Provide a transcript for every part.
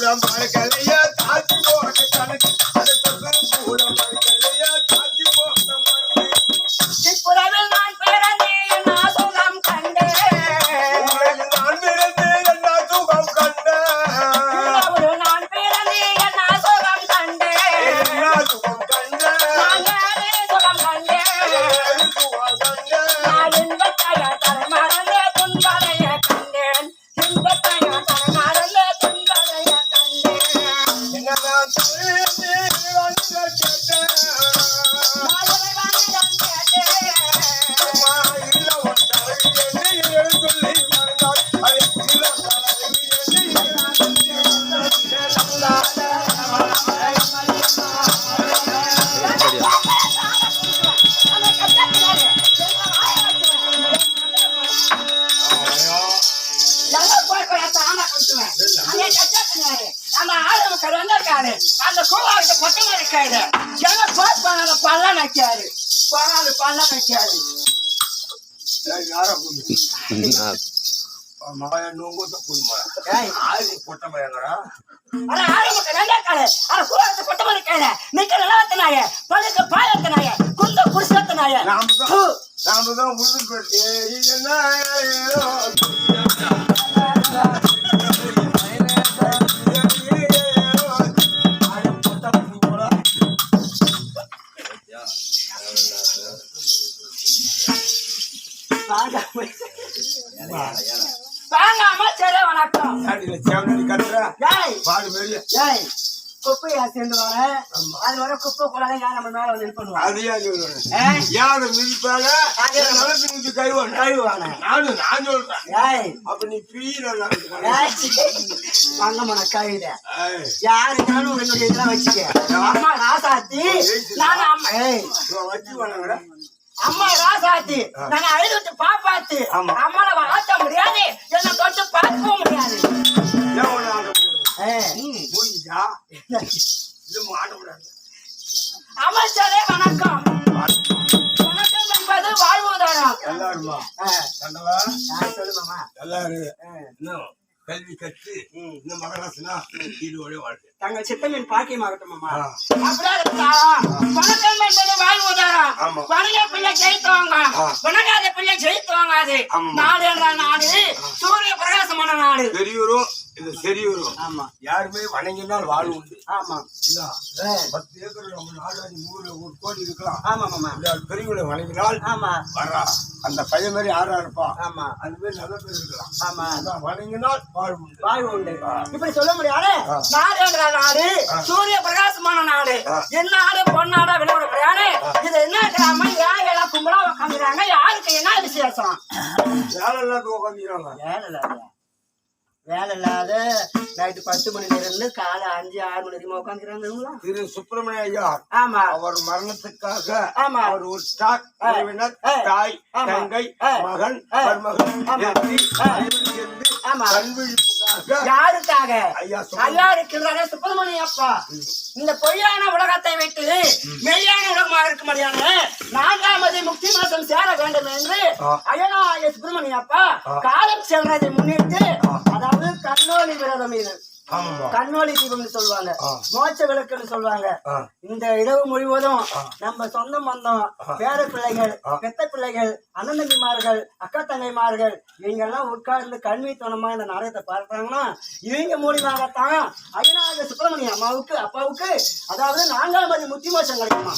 கூட மறக்கலைய பையங்கடா. அட ஆளுக்கு வந்திருக்காரு. அட கூவாவுக்கு பக்கமா இருக்காரு. நிக்க நிலவத்தினாய, படுக்க பாயத்தினாய, குந்த குடிசத்தினாய. நாம தான் ஹு. நாம தான் உழுது வாங்க அமைச்சரே வணக்கம் ஏய் பாடு வெளிய. குப்பையா சேர்ந்து வரேன் அது வர குப்பை கூட யார் நம்ம மேல வந்து பண்ணுவாங்க அது யாரு மிதிப்பாங்க? என் மிதி கைவாங்க. கழுவானே நானும் நான் சொல்றேன் ஏய் அப்ப நீ பீரல ஏய் கழுத யாருனாலும் என்னுடைய இதெல்லாம் வச்சுக்க அம்மா ராசாத்தி அம்மா ஏய் வச்சு அம்மா ராசாத்தி நாங்க அழுதுட்டு பாப்பாத்து. ஆமா. அம்மாவை வளர்த்த முடியாது. என்ன தொட்டு பார்க்கவும் முடியாது. அமைச்சரே வணக்கம். வணக்கம். என்பது கண்டவா நான் சொல்லுமாமா எல்லாரும் இன்னும் கல்வி கற்று இந்த மகராசனா ஈடுபட வாழ்க்கை தங்கள் சித்தமின் பாக்கியமாகட்டும் அம்மா? வணக்கம் என்பது வாழ்வுதாரம். வணங்க பிள்ளை ஜெயித்துவாங்க. வணங்காத பிள்ளை ஜெயித்துவாங்காது ஆமா. நாடு நாடு. சூரிய பிரகாசமான நாடு. பெரியோரும் இது பெரியோரும் ஆமா. யாருமே வணங்கினால் வாழ்வு உண்டு. ஆமா. இல்ல பத்து ஏக்கர் நம்ம நாடாடி நூறு ஒரு கோடி இருக்கலாம். ஆமா மாமா இந்த பெரியவங்களை வணங்கினால் ஆமா. வரா. அந்த பையன் மாதிரி யாரா இருப்பா ஆமா. அது மாதிரி நல்ல பேர் இருக்கலாம். ஆமா. வணங்கினால் வாழ்வு உண்டு. வாழ்வு உண்டு. இப்படி சொல்ல முடியாது. நாடு என்ற நாடு சூரிய பிரகாசமான நாடு. என்ன நாடு பொன்னாடா விளையாட முடியாது இது என்ன கிராமம்? ஏன் எல்லாம் கும்பலா உட்காந்துறாங்க யாருக்கு என்ன விசேஷம்? வேலை இல்லாத உட்காந்துக்கிறாங்க வேலை இல்லாத வேலை இல்லாத நைட்டு பத்து மணி நேரம் இருந்து காலை அஞ்சு ஆறு மணி வரைக்கும் உட்காந்துக்கிறாங்களா திரு சுப்பிரமணிய ஐயா ஆமா அவர் மரணத்துக்காக ஆமா. அவர் ஒரு ஸ்டாக். உறவினர். தாய். தங்கை. மகன். மருமகன் சேர்ந்து யாருக்காக ஐயா இருக்கின்றாரே சுப்பிரமணிய அப்பா இந்த பொய்யான உலகத்தை விட்டு மெய்யான உலகமாக இருக்கும்படியான நான்காமது முக்தி மாசம் சேர வேண்டும் என்று. அயனாய சுப்பிரமணிய அப்பா. காலம் செல்றதை முன்னிட்டு. அதாவது கண்ணோலி விரதம் இது. கண்ணோலி தீபம்னு சொல்லுவாங்க. மோட்ச விளக்குன்னு சொல்லுவாங்க. இந்த இரவு முழுவதும். நம்ம சொந்த பந்தம் பேர பிள்ளைகள். பெத்த பிள்ளைகள் அண்ணன் தம்பிமார்கள் அக்கா தங்கைமார்கள் இவங்க எல்லாம் உட்கார்ந்து கண்மீத்தனமா இந்த நாடகத்தை பார்க்கறாங்கன்னா இவங்க மூலியமாகத்தான் ஐயனாக சுப்பிரமணிய அம்மாவுக்கு அப்பாவுக்கு அதாவது நான்காம் மதி முத்தி மோசம் கிடைக்குமா?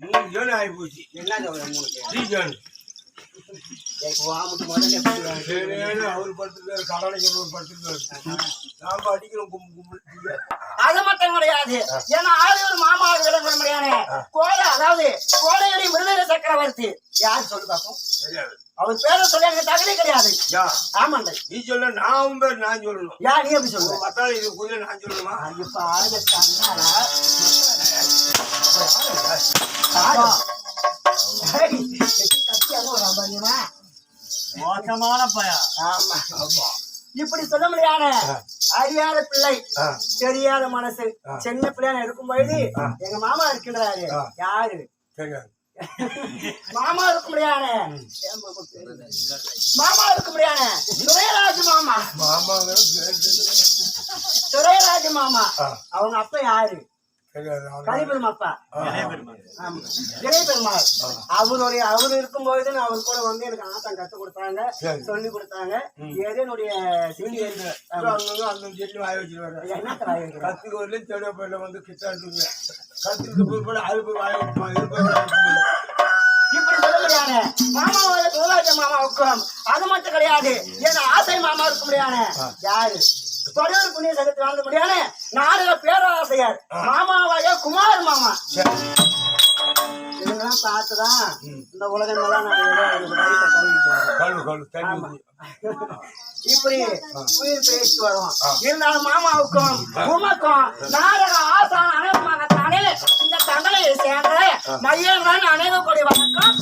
மூணு ஜோன் ஆகி போச்சு? என்ன த்ரீ ஜோன் அவர் படுத்துருக்காரு கடலைக்கு ஒரு படுத்துருக்காரு நாம அடிக்கிறோம் கும்பு கும்பு அது மட்டும் கிடையாது. ஏன்னா ஆளுநர் மாமா விளங்க முடியாது கோடை அதாவது கோடையடி மிருதக சக்கரவர்த்தி. யார் சொல்லு பார்ப்போம்? அவர் பேரை சொல்லி எனக்கு தகுதி கிடையாது. ஆமாண்ட. நீ சொல்ல நான் பேர் நான் சொல்லணும். யா நீ எப்படி சொல்லுவ? மத்தாள் இது நான் சொல்லணுமா? இப்ப ஆளுங்க மோசமான ஆமா. ஆமா. இப்படி சொல்ல முடியாத. அறியாத பிள்ளை. தெரியாத மனசு. சின்ன பிள்ளையான இருக்கும் பொழுது. எங்க மாமா இருக்கின்றாரு. யாரு? மாமா இருக்க முடியானே மாமா இருக்க முடியானே துரையராஜ் மாமா. தெரியாது. துரையராஜ் மாமா. அவங்க அப்பா யாரு? பெருமாள். அவருடைய அவர் இருக்கும்போது நான் அவர் கூட வந்து எனக்கு ஆட்டம் கத்து கொடுத்தாங்க. சொல்லி கொடுத்தாங்க. ஏதோ என்னுடைய அந்த வாய வச்சிருவாரு. என்ன கத்துக்கு போயில வந்து கிட்டாண்டுங்க கத்துக்கிட்டு போய் அது வாய வைக்குமா இப்படி சொல்ல முடியாது மாமாவோட துரைராஜ மாமா உட்காரம். அது மட்டும் கிடையாது. ஏன்னா ஆசை மாமா இருக்க முடியாது யாரு? தொடர் புண்ணிய சகத்து வாழ்ந்த முடியாது நாடக பேராசையார் மாமாவாய குமார் மாமா. இதெல்லாம் பார்த்துதான் இந்த உலகம் எல்லாம் நான். இப்படி உயிர் பேசி வரும். இருந்தாலும் மாமாவுக்கும் உமக்கும் நாடக ஆசான் அனைவருமாகத்தானே இந்த தங்களை சேர்ந்த மையங்கள் அனைவக்கூடிய வணக்கம்.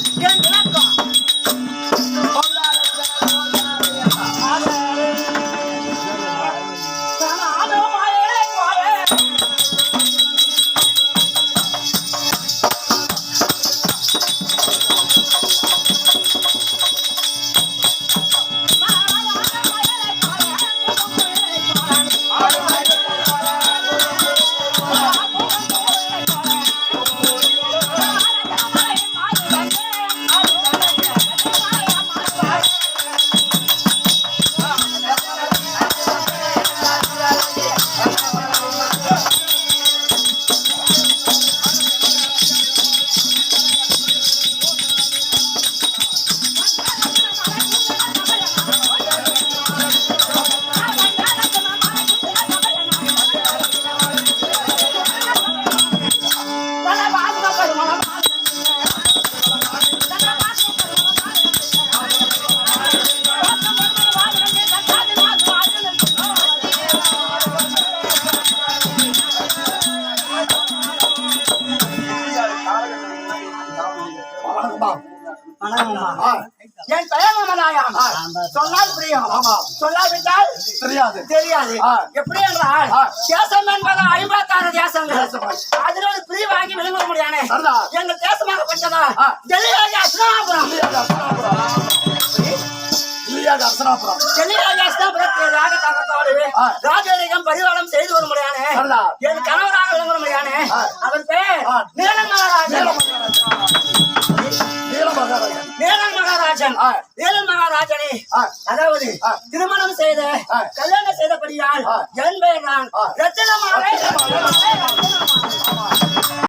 மமதாயம் சொன்னால் புரியும். சொல்லாவிட்டால் தெரியாது. தெரியாது. எப்படி என்றால் தேசம் என்பது ஐம்பத்தாறு தேசங்கள். அதில் ஒரு பிரிவாகி விளங்க முடியானே. எங்கள் தேசமாகப்பட்டதா டெல்லிராஜா அஸ்னாபுரம் ராஜரிகம் பரிவாரம் செய்து வர முடியானே. என் கணவராக விளங்க முடியானே. அவர் பேர் நீலன் மகாராஜன். நீலன் மகாராஜனே அதாவது திருமணம் செய்த கல்யாணம் செய்தபடியால் என் பெயர் நான் ரத்தினமாலை